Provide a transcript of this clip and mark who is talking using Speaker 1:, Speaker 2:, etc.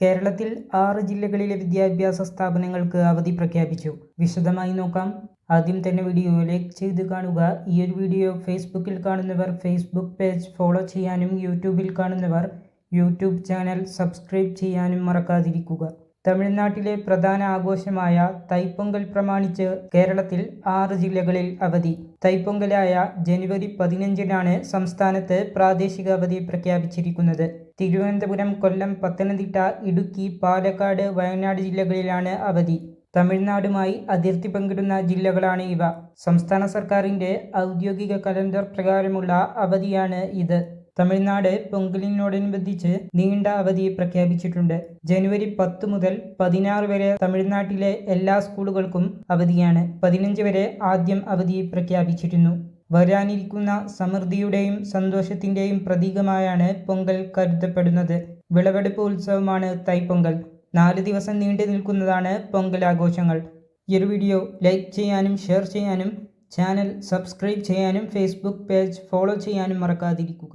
Speaker 1: കേരളത്തിൽ ആറ് ജില്ലകളിലെ വിദ്യാഭ്യാസ സ്ഥാപനങ്ങൾക്ക് അവധി പ്രഖ്യാപിച്ചു. വിശദമായി നോക്കാം. ആദ്യം തന്നെ വീഡിയോ ലൈക്ക് ചെയ്ത് കാണുക. ഈ ഒരു വീഡിയോ ഫേസ്ബുക്കിൽ കാണുന്നവർ ഫേസ്ബുക്ക് പേജ് ഫോളോ ചെയ്യാനും യൂട്യൂബിൽ കാണുന്നവർ യൂട്യൂബ് ചാനൽ സബ്സ്ക്രൈബ് ചെയ്യാനും മറക്കാതിരിക്കുക. തമിഴ്നാട്ടിലെ പ്രധാന ആഘോഷമായ തൈപ്പൊങ്കൽ പ്രമാണിച്ച് കേരളത്തിൽ ആറ് ജില്ലകളിൽ അവധി. തൈപ്പൊങ്കലായ ജനുവരി പതിനഞ്ചിനാണ് സംസ്ഥാനത്ത് പ്രാദേശിക അവധി പ്രഖ്യാപിച്ചിരിക്കുന്നത്. തിരുവനന്തപുരം കൊല്ലം പത്തനംതിട്ട ഇടുക്കി പാലക്കാട് വയനാട് ജില്ലകളിലാണ് അവധി. തമിഴ്നാടുമായി അതിർത്തി പങ്കിടുന്ന ജില്ലകളാണ് ഇവ. സംസ്ഥാന സർക്കാരിന്റെ ഔദ്യോഗിക കലണ്ടർ പ്രകാരമുള്ള അവധിയാണ് ഇത്. തമിഴ്നാട് പൊങ്കലിനോടനുബന്ധിച്ച് നീണ്ട അവധി പ്രഖ്യാപിച്ചിട്ടുണ്ട്. ജനുവരി പത്ത് മുതൽ പതിനാറ് വരെ തമിഴ്നാട്ടിലെ എല്ലാ സ്കൂളുകൾക്കും അവധിയാണ്. പതിനഞ്ച് വരെ ആദ്യം അവധി പ്രഖ്യാപിച്ചിരുന്നു. വരാനിരിക്കുന്ന സമൃദ്ധിയുടെയും സന്തോഷത്തിന്റെയും പ്രതീകമായാണ് പൊങ്കൽ കരുതപ്പെടുന്നത്. വിളവെടുപ്പ് ഉത്സവമാണ് തൈപ്പൊങ്കൽ നാല് ദിവസം നീണ്ടു നിൽക്കുന്നതാണ് പൊങ്കൽ ആഘോഷങ്ങൾ. ഈ ഒരു വീഡിയോ ലൈക്ക് ചെയ്യാനും ഷെയർ ചെയ്യാനും ചാനൽ സബ്സ്ക്രൈബ് ചെയ്യാനും ഫേസ്ബുക്ക് പേജ് ഫോളോ ചെയ്യാനും മറക്കാതിരിക്കുക.